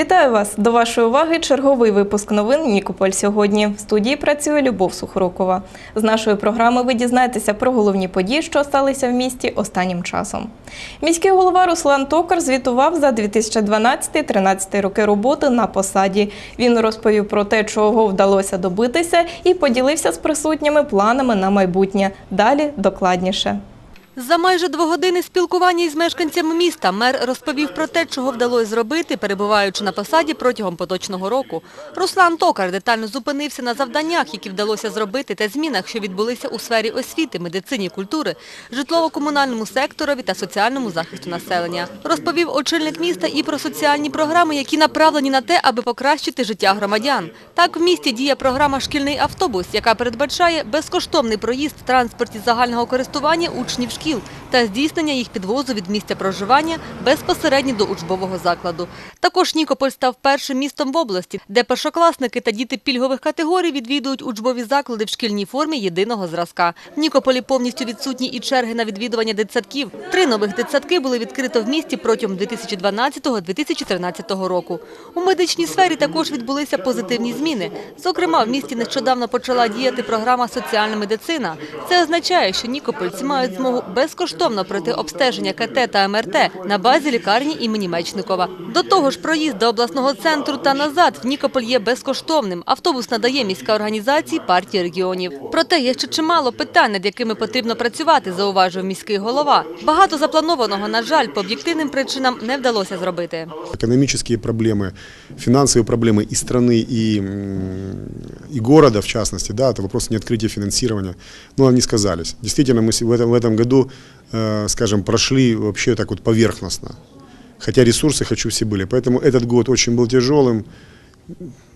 Вітаю вас! До вашої уваги черговий випуск новин Нікополь сьогодні. В студії працює Любов Сухорукова. З нашої програми ви дізнаєтеся про головні події, що сталися в місті останнім часом. Міський голова Руслан Токар звітував за 2012-13 роки роботи на посаді. Він розповів про те, чого вдалося добитися, і поділився з присутніми планами на майбутнє. Далі докладніше. За майже двогодини спілкування із мешканцями міста мер розповів про те, чого вдалося зробити, перебуваючи на посаді протягом поточного року. Руслан Токар детально зупинився на завданнях, які вдалося зробити, та змінах, що відбулися у сфері освіти, медицині, культури, житлово-комунальному секторові та соціальному захисту населення. Розповів очільник міста і про соціальні програми, які направлені на те, аби покращити життя громадян. Так в місті діє програма «Шкільний автобус», яка передбачає безкоштовний проїзд в транспорті загального користування учнів шкіл та здійснення їх підвозу від місця проживання безпосередньо до учбового закладу. Також Нікополь став першим містом в області, де першокласники та діти пільгових категорій відвідують учбові заклади в шкільній формі єдиного зразка. В Нікополі повністю відсутні і черги на відвідування дитсадків. Три нових дитсадки були відкрито в місті протягом 2012-2013 року. У медичній сфері також відбулися позитивні зміни. Зокрема, в місті нещодавно почала діяти програма «Соціальна медицина». Це означає, що нікопольці мають змогу безкоштовно пройти обстеження КТ та МРТ на базі лікарні імені Мечникова. До того ж, проїзд до обласного центру та назад в Нікополь є безкоштовним. Автобус надає міська організація партії регіонів. Проте є ще чимало питань, над якими потрібно працювати, зауважив міський голова. Багато запланованого, на жаль, по об'єктивним причинам не вдалося зробити. Экономические проблемы, финансовые проблемы и страны, и, м, и города, в частности, да, это вопрос не открытия финансирования, но они сказались. Действительно, мы с- в этом, в этом году, э, скажем, прошли вообще так вот поверхностно, хотя ресурсы, хочу, все были. Поэтому этот год очень был тяжелым,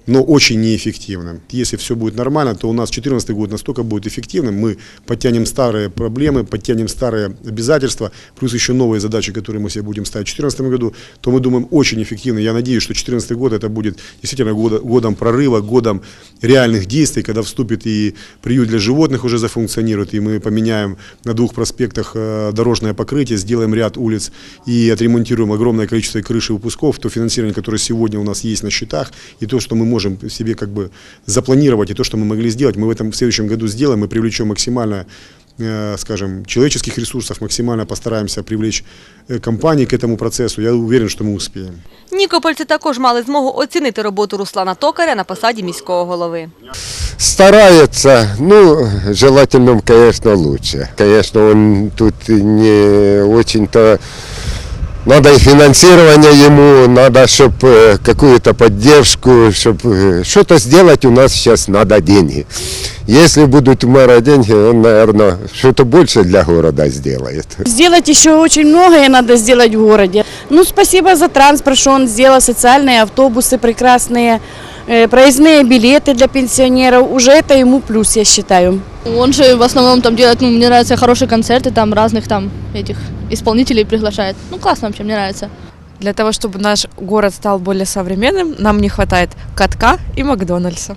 Но очень неэффективным. Если все будет нормально, то у нас 2014 год настолько будет эффективным, мы подтянем старые проблемы, подтянем старые обязательства, плюс еще новые задачи, которые мы себе будем ставить в 2014 году, то мы думаем очень эффективно. Я надеюсь, что 2014 год это будет действительно годом прорыва, годом реальных действий, когда вступит и приют для животных уже зафункционирует, и мы поменяем на двух проспектах э, дорожное покрытие, сделаем ряд улиц и отремонтируем огромное количество крыш и выпусков, то финансирование, которое сегодня у нас есть на счетах, и то, что мы можем себе как бы запланировать, и то, что мы могли сделать, мы в этом в следующем году сделаем, мы привлечем максимально э, скажем, человеческих ресурсов, максимально постараемся привлечь э, компании к этому процессу. Я уверен, что мы успеем. Нікопольці також мали змогу оцінити роботу Руслана Токаря на посаді міського голови. Старается, ну, желательно, конечно, лучше. Конечно, он тут не очень-то... Надо и финансирование ему, надо, чтобы какую-то поддержку, чтобы что-то сделать у нас сейчас надо деньги. Если будут у мэра деньги, он, наверное, что-то больше для города сделает. Сделать еще очень многое надо сделать в городе. Ну, спасибо за транспорт, что он сделал социальные автобусы прекрасные, э, проездные билеты для пенсионеров. Уже это ему плюс, я считаю. Он же в основном там делает, ну, мне нравятся хорошие концерты, там разных там этих исполнителей приглашает. Ну, классно вообще, мне нравится. Для того, чтобы наш город стал более современным, нам не хватает катка и Макдональдса.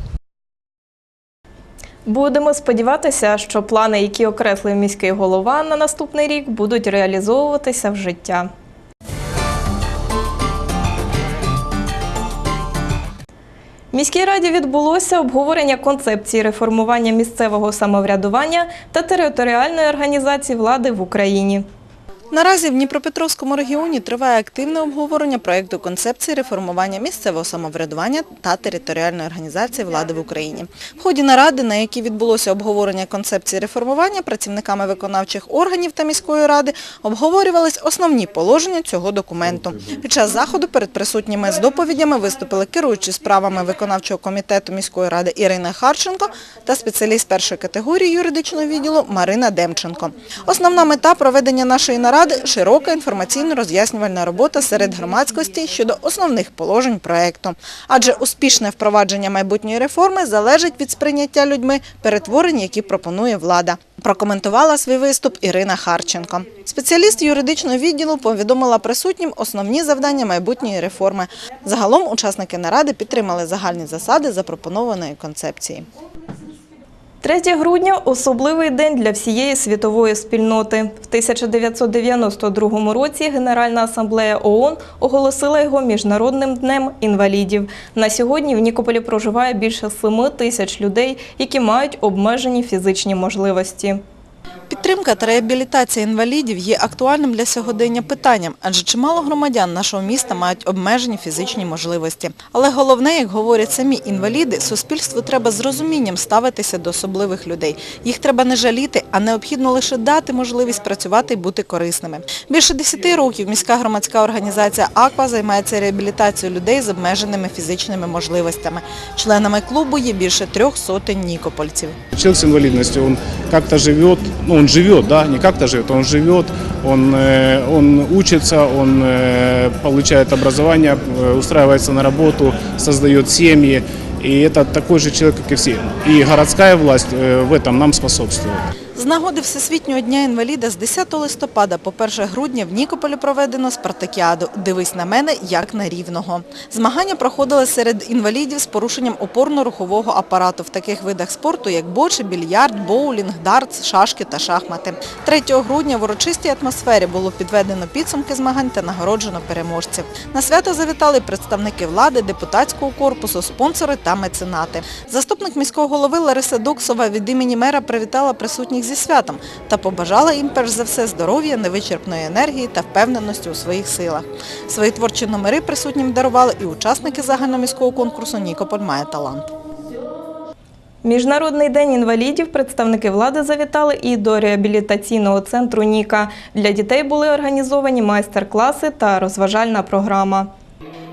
Будемо сподіватися, що плани, які окреслив міський голова на наступний рік, будуть реалізовуватися в життя. Міській раді відбулося обговорення концепції реформування місцевого самоврядування та територіальної організації влади в Україні. Наразі в Дніпропетровському регіоні триває активне обговорення проєкту концепції реформування місцевого самоврядування та територіальної організації влади в Україні. В ході наради, на якій відбулося обговорення концепції реформування працівниками виконавчих органів та міської ради, обговорювались основні положення цього документу. Під час заходу перед присутніми з доповідями виступили керуючі справами виконавчого комітету міської ради Ірина Харченко та спеціаліст першої категорії юридичного відділу Марина Демченко. Основна мета проведення нашої наради – широка інформаційно-роз'яснювальна робота серед громадськості щодо основних положень проекту. Адже успішне впровадження майбутньої реформи залежить від сприйняття людьми перетворень, які пропонує влада. Прокоментувала свій виступ Ірина Харченко. Спеціаліст юридичного відділу повідомила присутнім основні завдання майбутньої реформи. Загалом учасники наради підтримали загальні засади запропонованої концепції. 3 грудня особливий день для всієї світової спільноти. В 1992 році Генеральна асамблея ООН оголосила його міжнародним днем інвалідів. На сьогодні в Нікополі проживає більше 7 тисяч людей, які мають обмежені фізичні можливості. Підтримка та реабілітація інвалідів є актуальним для сьогодення питанням, адже чимало громадян нашого міста мають обмежені фізичні можливості. Але головне, як говорять самі інваліди, суспільству треба з розумінням ставитися до особливих людей. Їх треба не жаліти, а необхідно лише дати можливість працювати і бути корисними. Більше 10 років міська громадська організація «Аква» займається реабілітацією людей з обмеженими фізичними можливостями. Членами клубу є більше трьох сотень нікопольців. Человек с инвалидностью, он как-то живет, ну он живет, да, не как-то живет, он живет, он, э, он учится, он э, получает образование, э, устраивается на работу, создает семьи. И это такой же человек, как и все. И городская власть э, в этом нам способствует. З нагоди Всесвітнього дня інваліда з 10 листопада по 1 грудня в Нікополі проведено спартакіаду «Дивись на мене, як на рівного». Змагання проходили серед інвалідів з порушенням опорно-рухового апарату в таких видах спорту, як бочі, більярд, боулінг, дартс, шашки та шахмати. 3 грудня в урочистій атмосфері було підведено підсумки змагань та нагороджено переможців. На свято завітали представники влади, депутатського корпусу, спонсори та меценати. Заступник міського голови Лариса Доксова від імені мера привітала присутніх зі святом та побажала їм перш за все здоров'я, невичерпної енергії та впевненості у своїх силах. Свої творчі номери присутнім дарували і учасники загальноміського конкурсу «Нікополь має талант». Міжнародний день інвалідів представники влади завітали і до реабілітаційного центру Ніка. Для дітей були організовані майстер-класи та розважальна програма.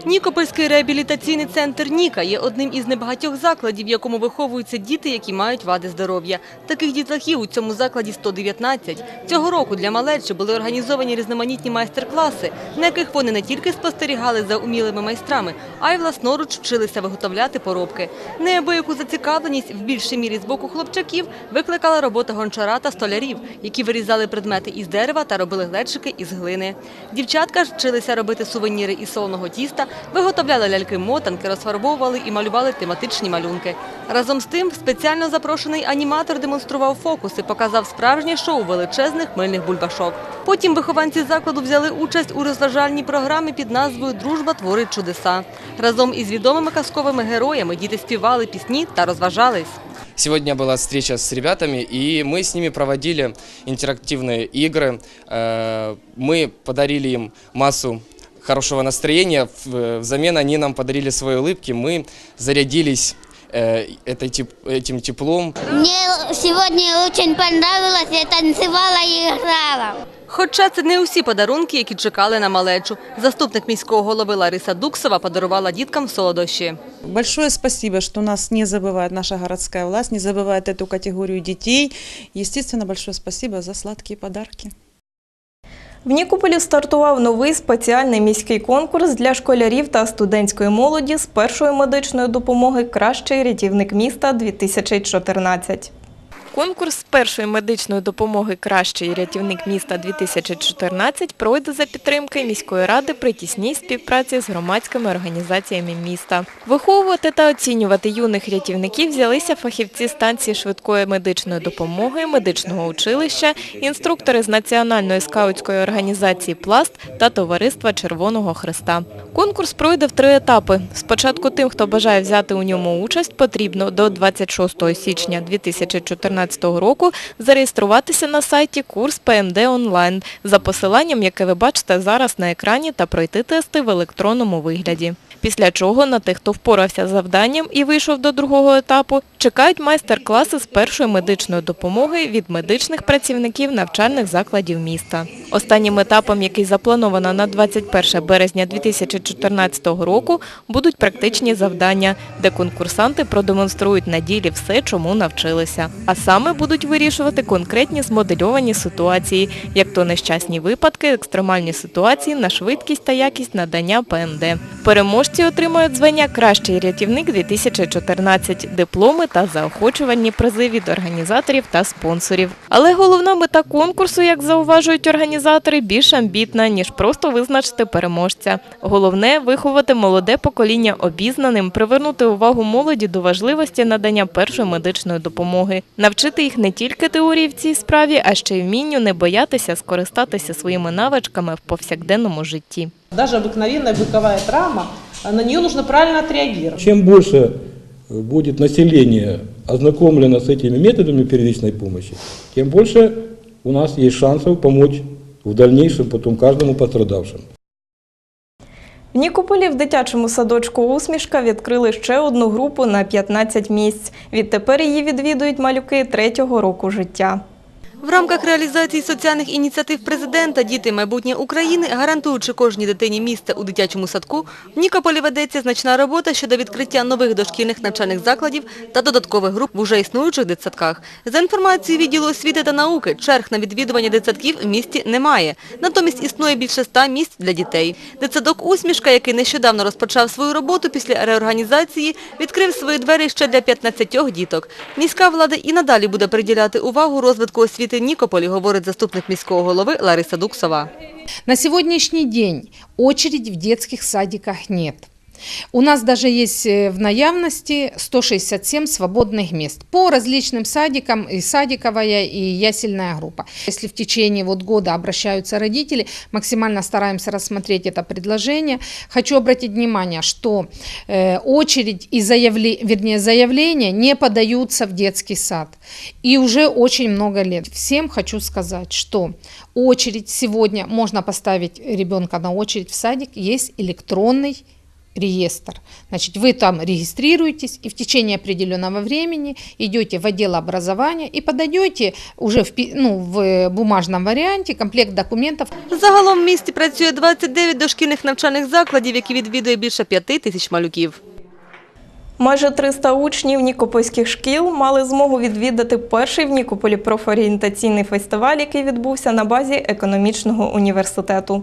Нікопольський реабілітаційний центр «Ніка» є одним із небагатьох закладів, в якому виховуються діти, які мають вади здоров'я. Таких дітлахів у цьому закладі 119. Цього року для малечі були організовані різноманітні майстер-класи, на яких вони не тільки спостерігали за умілими майстрами, а й власноруч вчилися виготовляти поробки. Неабияку зацікавленість в більшій мірі з боку хлопчаків викликала робота гончара та столярів, які вирізали предмети із дерева та робили глечики із глини. Дівчатка ж вчилися робити сувеніри із солоного тіста, виготовляли ляльки-мотанки, розфарбовували і малювали тематичні малюнки. Разом з тим, спеціально запрошений аніматор демонстрував фокуси, показав справжнє шоу величезних мильних бульбашок. Потім вихованці закладу взяли участь у розважальній програмі під назвою Дружба творить чудеса. Разом із відомими казковими героями діти співали пісні та розважались. Сегодня была встреча с ребятами, и мы с ними проводили интерактивные игры. Э, Мы подарили им массу хорошего настроения. В- Взамен они нам подарили свои улыбки. Мы зарядились э, этой теп- этим теплом. Мне сегодня очень понравилось, я танцевала и играла. Хоча це не усі подарунки, які чекали на малечу. Заступник міського голови Лариса Дуксова подарувала діткам солодощі. Большое спасибо, что нас не забывает наша городская власть, не забывает эту категорию детей. Естественно, большое спасибо за сладкие подарки. В Нікополі стартував новий спеціальний міський конкурс для школярів та студентської молоді з першої медичної допомоги Кращий рятівник міста 2014. Конкурс першої медичної допомоги Кращий рятівник міста 2014 пройде за підтримки міської ради при тісній співпраці з громадськими організаціями міста. Виховувати та оцінювати юних рятівників взялися фахівці станції швидкої медичної допомоги, медичного училища, інструктори з Національної скаутської організації Пласт та Товариства Червоного Христа. Конкурс пройде в три етапи. Спочатку тим, хто бажає взяти у ньому участь, потрібно до 26 січня 2014 року зареєструватися на сайті курс ПМД онлайн за посиланням, яке ви бачите зараз на екрані, та пройти тести в електронному вигляді. Після чого на тих, хто впорався з завданням і вийшов до другого етапу, чекають майстер-класи з першої медичної допомоги від медичних працівників навчальних закладів міста. Останнім етапом, який заплановано на 21 березня 2014 року, будуть практичні завдання, де конкурсанти продемонструють на ділі все, чому навчилися. А саме будуть вирішувати конкретні змодельовані ситуації, як то нещасні випадки, екстремальні ситуації на швидкість та якість надання ПМД. Переможці Переможці отримують звання Кращий рятівник 2014, дипломи та заохочувальні призи від організаторів та спонсорів. Але головна мета конкурсу, як зауважують організатори, більш амбітна, ніж просто визначити переможця. Головне виховати молоде покоління обізнаним, привернути увагу молоді до важливості надання першої медичної допомоги, навчити їх не тільки теорії в цій справі, а ще й вмінню не боятися скористатися своїми навичками в повсякденному житті. Даже обыкновенная быковая травма, а на нее нужно правильно отреагировать. Чем больше э, будет население ознакомлено с этими методами первичной помощи, тем больше у нас есть шансов помочь в дальнейшем потом каждому пострадавшему. В Нікополі в дитячому садочку «Усмішка» відкрили ще одну групу на 15 місць. Відтепер її відвідують малюки третього року життя. В рамках реалізації соціальних ініціатив президента «Діти – майбутнє України», гарантуючи кожній дитині місце у дитячому садку, в Нікополі ведеться значна робота щодо відкриття нових дошкільних навчальних закладів та додаткових груп в уже існуючих дитсадках. За інформацією відділу освіти та науки, черг на відвідування дитсадків в місті немає. Натомість існує більше ста місць для дітей. Дитсадок «Усмішка», який нещодавно розпочав свою роботу після реорганізації, відкрив свої двері ще для 15 діток. Міська влада і надалі буде приділяти увагу розвитку освіти в Нікополі, говорить заступник міського голови Лариса Дуксова. На сьогоднішній день очередь в дитячих садиках нет. У нас даже есть э, в наявности 167 свободных мест по различным садикам, и садиковая, и ясельная группа. Если в течение вот года обращаются родители, максимально стараемся рассмотреть это предложение. Хочу обратить внимание, что э, очередь и заявле, вернее, заявления не подаются в детский сад. И уже очень много лет. Всем хочу сказать, что очередь сегодня, можно поставить ребенка на очередь в садик, есть электронный реестр. Значит, вы там регистрируетесь и в течение определенного времени идете в отдел образования и подаете уже в, ну, в бумажном варианте комплект документов. Загалом в місті працює 29 дошкільних навчальних закладів, які відвідує більше 5 тисяч малюків. Майже 300 учнів нікопольських шкіл мали змогу відвідати перший в Нікополі профорієнтаційний фестиваль, який відбувся на базі економічного університету.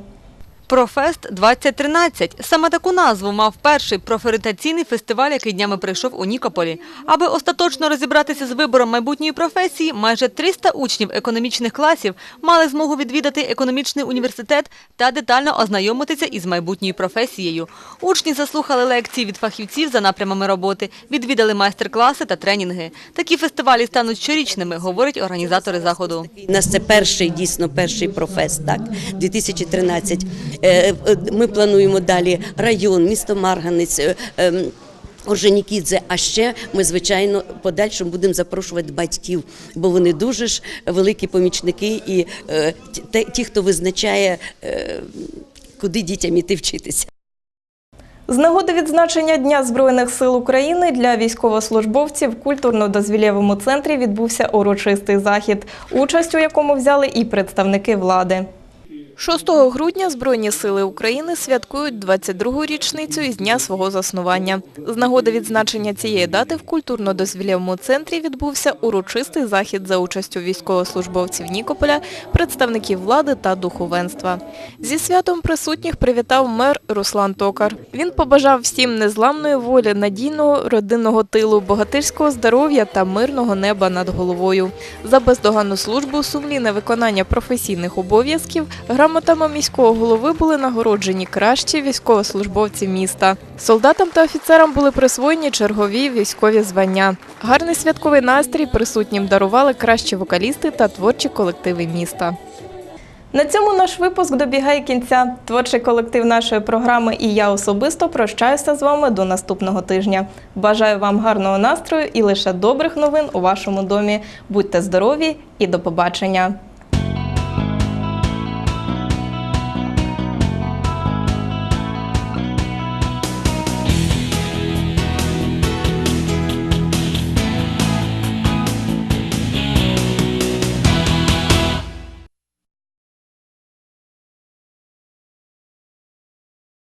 Профест 2013. Саме таку назву мав перший профорієнтаційний фестиваль, який днями прийшов у Нікополі. Аби остаточно розібратися з вибором майбутньої професії, майже 300 учнів економічних класів мали змогу відвідати економічний університет та детально ознайомитися із майбутньою професією. Учні заслухали лекції від фахівців за напрямами роботи, відвідали майстер-класи та тренінги. Такі фестивалі стануть щорічними, говорять організатори заходу. У нас це перший, дійсно перший профест, так, 2013. Е, е, Ми плануємо далі район, місто Марганець, е, ем, а ще ми, звичайно, подальшому будемо запрошувати батьків, бо вони дуже ж великі помічники і е, ті, хто визначає, е, куди дітям іти вчитися. З нагоди відзначення Дня Збройних сил України для військовослужбовців в культурно-дозвілєвому центрі відбувся урочистий захід, участь у якому взяли і представники влади. 6 грудня Збройні сили України святкують 22-гу річницю із дня свого заснування. З нагоди відзначення цієї дати в культурно-дозвілєвому центрі відбувся урочистий захід за участю військовослужбовців Нікополя, представників влади та духовенства. Зі святом присутніх привітав мер Руслан Токар. Він побажав всім незламної волі, надійного родинного тилу, богатирського здоров'я та мирного неба над головою. За бездоганну службу, сумлінне виконання професійних обов'язків, грамотами міського голови були нагороджені кращі військовослужбовці міста. Солдатам та офіцерам були присвоєні чергові військові звання. Гарний святковий настрій присутнім дарували кращі вокалісти та творчі колективи міста. На цьому наш випуск добігає кінця. Творчий колектив нашої програми і я особисто прощаюся з вами до наступного тижня. Бажаю вам гарного настрою і лише добрих новин у вашому домі. Будьте здорові і до побачення!